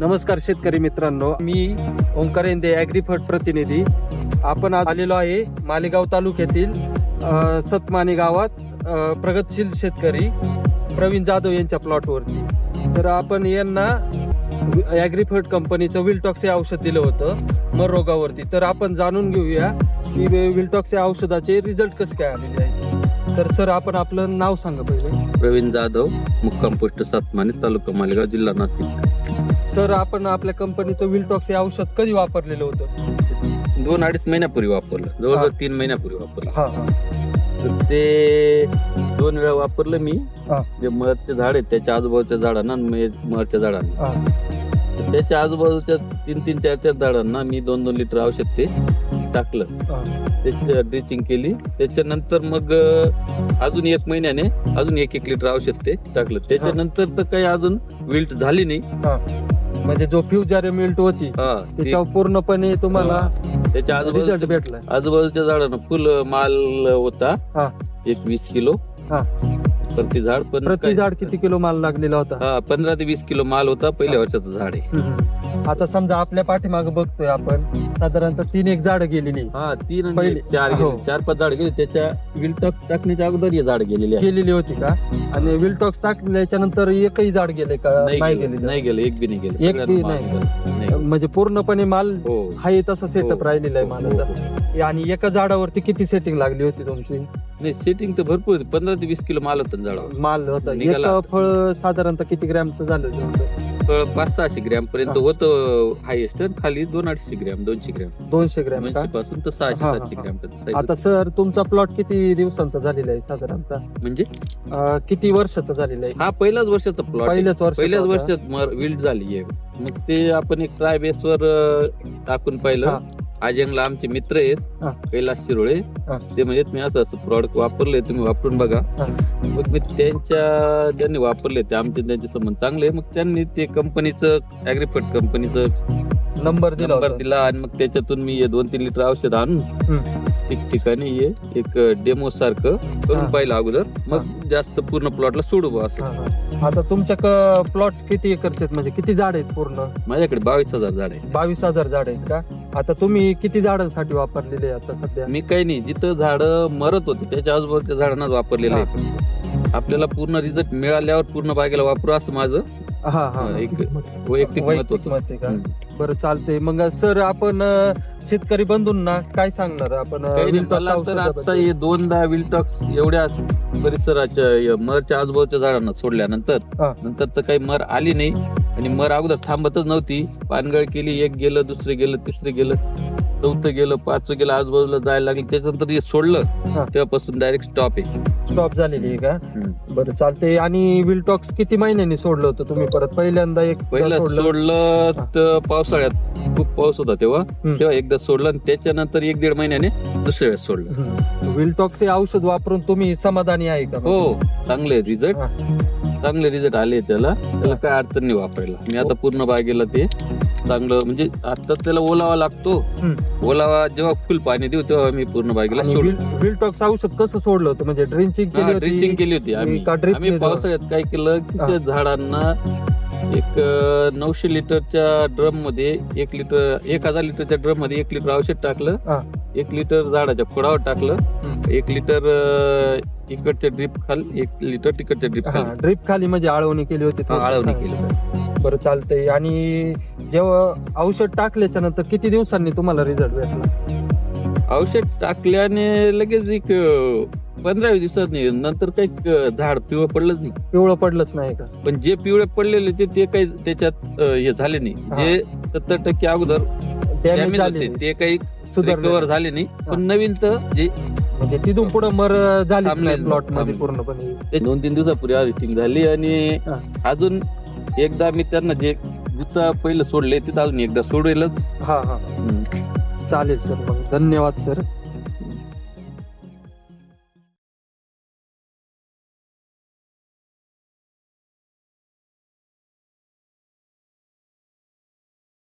नमस्कार शेतकरी मित्रांनो मी ओंकार इंदे ॲग्रीफर्ट प्रतिनिधी. आपण आज आलेलो आहे मालेगाव तालुक्यातील सतमाने गावात प्रगतशील शेतकरी प्रवीण जाधव यांच्या प्लॉटवरती तर आपण यांना ॲग्रीफर्ट कंपनीचं विलटॉक्स हे औषध दिलं होतं मर रोगावरती तर आपण जाणून घेऊया की विलटॉक्स या औषधाचे रिझल्ट कसे काय आलेले आहेत? तर सर आपण आपलं नाव सांगा पहिले. प्रवीण जाधव मुक्काम पोस्ट सातमाने तालुका मालेगाव जिल्हा नाशिक. सर आपण आपल्या कंपनीचं विलटॉक्स हे औषध कधी वापरलेलं होतं? दोन अडीच महिन्यापूर्वी वापरलं. जवळजवळ. तीन महिन्यापूर्वी वापरलं. हा हा. तर ते दोन वेळा वापरलं मी. हा. जे मरचे झाड आहेत त्याच्या आजूबाजूच्या झाडांना आणि मे- मरच्या झाडांना. हा. तर त्याच्या आजूबाजूच्या तीन तीन चार चार झाडांना मी दोन दोन लिटर औषध ते टाकलं. त्याच्या ड्रिचिंग केली. त्याच्यानंतर मग अजून एक महिन्याने अजून एक एक लिटर औषध ते टाकलं. त्याच्यानंतर तर काही अजून विल्ट झाली नाही. म्हणजे जो फ्युजर मिल्ट होती त्याच्यावर पूर्णपणे तुम्हाला त्याच्या आजूबाजूच्या भेटला. आजूबाजूच्या झाडांना फुल माल होता. हा. एक वीस किलो. प्रति झाड पण प्रति काय- झाड किती किलो माल लागलेला होता हा पंधरा ते वीस किलो माल होता पहिल्या हा. वर्षाचं झाड आहे हम्म. आता समजा आपल्या पाठीमागे बघतोय आपण साधारणतः तीन एक झाड गेलेली हा तीन आणि पहिले- चार हो. गेले चार पाच झाड गेले त्याच्या विल टाक टाकण्याच्या अगोदर हे झाड गेलेले आहे गेलेली होती का आणि विलटॉक्स टाकल्याच्या नंतर एकही झाड गेले का नाही नाही गेले गेलेले नाही गेले एक बी नाही गेले एक बी सगळ्यांना माल नाही. गेला. नाही. म्हणजे पूर्णपणे माल हो हाय तसा सेटअप हो. राहिलेला आहे हो, मालाचा हो. आणि एका झाडावरती किती सेटिंग लागली होती तुमची नाही सेटिंग तर भरपूर होती पंधरा ते वीस किलो माल होता झाडावर माल होता निघाला. एक फळ साधारणतः किती ग्रॅमचं झालं होतं? फळ पाच सहाशे ग्रॅम पर्यंत हा. होतं हायेस्ट खाली दोन अडीचशे ग्रॅम दोनशे ग्रॅम दोनशे ग्रॅम का दोनशे पासून तर सहाशे हा, हा, सातशे हा. ग्रॅम पर्यंत size आता सर तुमचा प्लॉट किती दिवसांचा झालेला आहे साधारणतः होती. म्हणजे अं, किती वर्षाचा झालेला आहे हा पहिल्याच वर्षाचा प्लॉट पहिल्याच वर्ष पहिल्याच वर्षात विल्ड झाली आहे मग ते आपण एक ट्राय बेसवर टाकून हा. पाहिलं आजंगला आमचे मित्र आहेत हा. कैलास शिरोळे हा. ते म्हणजे मी असं असं प्रॉडक्ट वापरले तुम्ही वापरून बघा हा. मग मी त्यांच्या त्यांनी वापरले ते आमचे त्यांचे संबंध चांगले मग त्यांनी ते कंपनीचं ऍग्रीफट कंपनीचं नंबर दिला नंबर होता. दिला आणि मग त्याच्यातून मी हे दोन तीन लिटर औषध आणून ठिकठिकाणी हे एक डेमो सारखं हा. करून पाहिलं अगोदर. मग जास्त पूर्ण प्लॉटला सोडू बुवा असं. हा, हा. आता तुमच्या प्लॉट किती एकरचे आहेत? म्हणजे किती झाड आहेत पूर्ण? माझ्याकडे बावीस हजार झाड आहे बावीस हजार झाड आहेत का? आता तुम्ही किती झाडांसाठी वापरलेले आहे आता सध्या? मी काही नाही. जिथं झाड मरत होते त्याच्या आजूबाजूच्या झाडांनाच वापरलेलं आहे. आपल्याला पूर्ण रिझल्ट मिळाल्यावर पूर्ण बागेला वापरू असं माझं हा हा हा, एक वैयक्तिक मत वैयक्तिक होतं. मत आहे का? हम्म. बरं चालतंय. मग सर आपण अं, शेतकरी बंधूंना काय सांगणार? आपण अं, काही नाही, विलटॉक्स मला तर आता औषधाबद्दल? हे दोनदा विलटॉक्स एवढ्या परिसराच्या या मरच्या आजूबाजूच्या झाडांना सोडल्यानंतर हा. नंतर तर काही मर आली नाही. आणि मर अगोदर थांबतच नव्हती. पानगळ केली एक गेलं दुसरं गेलं तिसरं गेलं. चौथं गेलं पाचवं गेलं आजूबाजूला जायला लागलं त्याच्यानंतर हे सोडलं हा. तेव्हापासून डायरेक्ट स्टॉप आहे. स्टॉप झालेली आहे का? हम्म. बरं चालते आणि विलटॉक्स किती महिन्यांनी सोडलं होतं तुम्ही परत? पहिल्यांदा एक पहिलं सोडलं? सोडलं तर पावसाळ्यात खूप पाऊस होता तेव्हा. तेव्हा एकदा सोडलं आणि त्याच्यानंतर एक दीड महिन्याने दुसऱ्या वेळेस सोडलं. विलटॉक्स हे औषध वापरून तुम्ही समाधानी आहे का? हो चांगले रिझल्ट हा. चांगले रिझल्ट आले त्याला. त्याला काय अडचण नाही वापरायला. मी आता पूर्ण बागेला ते चांगलं म्हणजे आता त्याला ओलावा लागतो. ओलावा जेव्हा फुल पाणी देऊ तेव्हा मी पूर्ण बागेला सोडलं औषध कसं सोडलं होतं म्हणजे ड्रिंचिंग केली ड्रिचिंग केली होती आम्ही का drip आम्ही पावसाळ्यात काय केलं की. त्या झाडांना एक अं, नऊशे लिटरच्या ड्रममध्ये एक लिटर एक हजार लिटरच्या ड्रममध्ये एक लिटर औषध हा. एक लिटर झाडाच्या खोडावर टाकलं. एक लिटर अं, इकडच्या ड्रीप खाल एक लिटर तिकडच्या ड्रीप खाल. ड्रिप खाली म्हणजे आळवणी केली होती हा, आळवणी केली बरं चालतंय. आणि जेव्हा औषध टाकल्याच्या नंतर किती दिवसांनी तुम्हाला रिझल्ट भेटला? औषध टाकल्याने लगेच एक अं, पंधरा दिवसात नाही नंतर काही अं, झाड पिवळं पडलंच नाही. पिवळं पडलंच नाही का? पण जे पिवळे पडलेले ते ते काही त्याच्यात अं, हे झाले नाही. जे सत्तर टक्के अगोदर डॅमेज डॅमेज झाले होते ते काही सुधारले रिकवर झाले नाही. पण नवीन तर जे म्हणजे तिथून पुढे मर झाली थांबलेलं, प्लॉटमध्ये थांबलेलं. पूर्णपणे. ते दोन तीन दिवसापूर्वी हार्वेस्टिंग झाली आणि हा. अजून एकदा मी त्यांना जे जिथं पहिलं सोडले तिथं अजून एकदा सोडेलच हा हा. चालेल सर मग धन्यवाद सर.